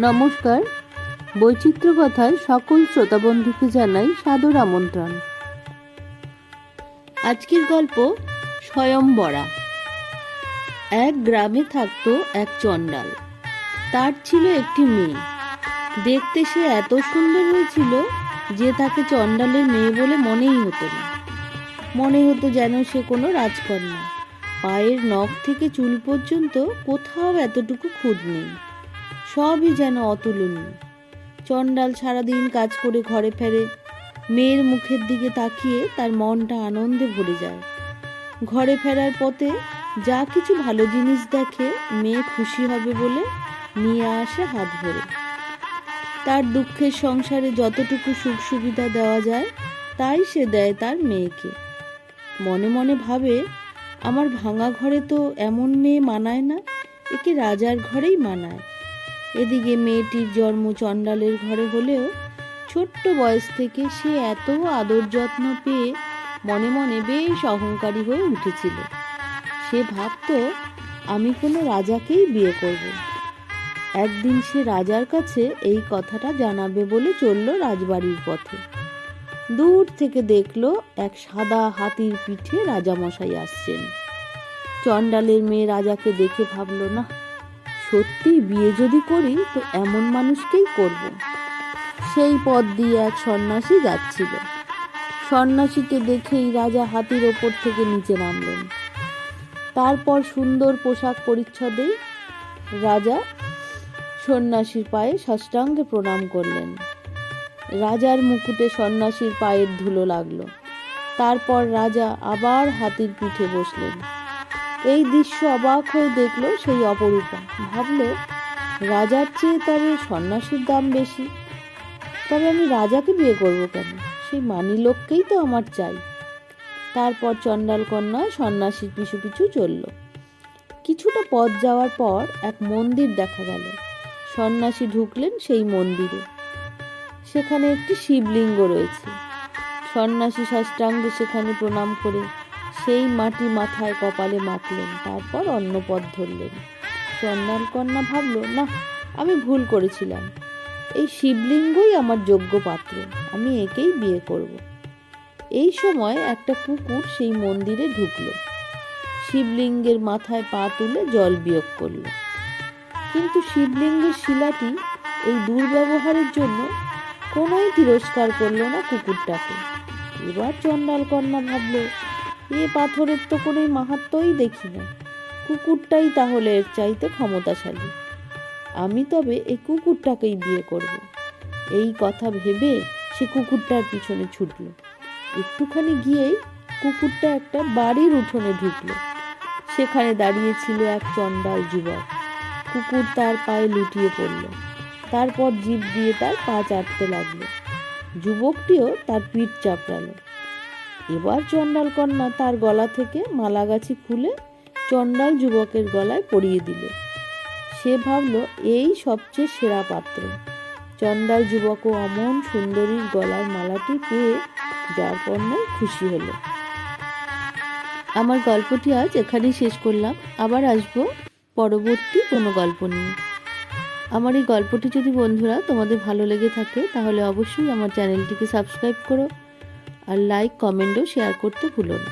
নমস্কার। বৈচিত্র্য কথায় সকল শ্রোতা বন্ধুকে জানাই সাদর আমন্ত্রণ। আজকের গল্প স্বয়ংবরা এক গ্রামে থাকত এক চণ্ডাল। তার ছিল একটি মেয়ে। দেখতে সে এত সুন্দর হয়েছিল যে তাকে চণ্ডালের মেয়ে বলে মনেই হতো না। মনে হতো যেন সে কোনো রাজকন্যা। পায়ের নখ থেকে চুল পর্যন্ত কোথাও এতটুকু খুদ নেই। সবই যেন অতুলনীয়। চণ্ডাল সারাদিন কাজ করে ঘরে ফেরে, মেয়ের মুখের দিকে তাকিয়ে তার মনটা আনন্দে ভরে যায়। ঘরে ফেরার পথে যা কিছু ভালো জিনিস দেখে মেয়ে খুশি হবে বলে নিয়ে আসে হাত ভরে। তার দুঃখের সংসারে যতটুকু সুখ সুবিধা দেওয়া যায়, তাই সে দেয় তার মেয়েকে। মনে মনে ভাবে, আমার ভাঙা ঘরে তো এমন মেয়ে মানায় না, একে রাজার ঘরেই মানায়। এদিকে মেয়েটির জন্ম চণ্ডালের ঘরে হলেও ছোট্ট বয়স থেকে সে এত আদর যত্ন পেয়ে মনে মনে বেশ অহংকারী হয়ে উঠেছিল। সে ভাবতো, আমি কোনো রাজাকেই বিয়ে করব একদিন সে রাজার কাছে এই কথাটা জানাবে বলে চলল রাজবাড়ির পথে। দূর থেকে দেখল এক সাদা হাতির পিঠে রাজামশাই আসছেন। চণ্ডালের মেয়ে রাজাকে দেখে ভাবলো, না সত্যি বিয়ে যদি করি, তো এমন মানুষকেই করব। সেই পথ দিয়ে এক সন্ন্যাসী যাচ্ছিল। সন্ন্যাসীকে দেখেই রাজা হাতির ওপর থেকে নিচে নামলেন। তারপর সুন্দর পোশাক পরিচ্ছদেই রাজা সন্ন্যাসীর পায়ে সাষ্টাঙ্গে প্রণাম করলেন। রাজার মুকুটে সন্ন্যাসীর পায়ের ধুলো লাগল। তারপর রাজা আবার হাতির পিঠে বসলেন। এই দৃশ্য অবাক হয়ে দেখল সেই অপরূপা। ভাবলো, রাজার চেয়ে তবে সন্ন্যাসীর দাম বেশি। তবে আমি রাজাকে বিয়ে করব কেন? সেই মানি লোককেই তো আমার চাই। তারপর চণ্ডাল কন্যা সন্ন্যাসীর পিছু পিছু চলল। কিছুটা পথ যাওয়ার পর এক মন্দির দেখা গেল। সন্ন্যাসী ঢুকলেন সেই মন্দিরে। সেখানে একটি শিবলিঙ্গ রয়েছে। সন্ন্যাসী সাষ্টাঙ্গে সেখানে প্রণাম করে সেই মাটি মাথায় কপালে মাখলেন, তারপর অন্য পথ ধরলেন। চন্ডাল কন্যা ভাবলো, না, আমি ভুল করেছিলাম। এই শিবলিঙ্গই আমার যোগ্য পাত্র, আমি একেই বিয়ে করব। এই সময় একটা কুকুর সেই মন্দিরে ঢুকলো। শিবলিঙ্গের মাথায় পা তুলে জল বিয়োগ করল। কিন্তু শিবলিঙ্গের শিলাটি এই দুর্ব্যবহারের জন্য কোনোই তিরস্কার করল না কুকুরটাকে। এবার চন্ডাল কন্যা ভাবলো এ পাথরের তো কোনো মাহাত্মই দেখি না। কুকুরটাই তাহলে এর চাইতে ক্ষমতাশালী। আমি তবে এই কুকুরটাকেই বিয়ে করব। এই কথা ভেবে সে কুকুরটার পিছনে ছুটল। একটুখানি গিয়েই কুকুরটা একটা বাড়ির উঠোনে ঢুকলো। সেখানে দাঁড়িয়ে ছিল এক চণ্ডাল যুবক। কুকুর তার পায়ে লুটিয়ে পড়ল। তারপর জিভ দিয়ে তার পা চাটতে লাগল। যুবকটিও তার পিঠ চাপড়ালো। এবার চণ্ডাল কন্যা তার গলা থেকে মালাগাছি খুলে চণ্ডাল যুবকের গলায় পরিয়ে দিল। সে ভাবল, এই সবচেয়ে সেরা পাত্র। চণ্ডাল যুবক ও অমন সুন্দরীর গলার মালাটি পেয়ে যার পণ্যে খুশি হলো। আমার গল্পটি আজ এখানেই শেষ করলাম। আবার আসব পরবর্তী কোনো গল্প নিয়ে। আমার এই গল্পটি যদি বন্ধুরা তোমাদের ভালো লেগে থাকে, তাহলে অবশ্যই আমার চ্যানেলটিকে সাবস্ক্রাইব করো। আর লাইক কমেন্টও শেয়ার করতে ভুলো না।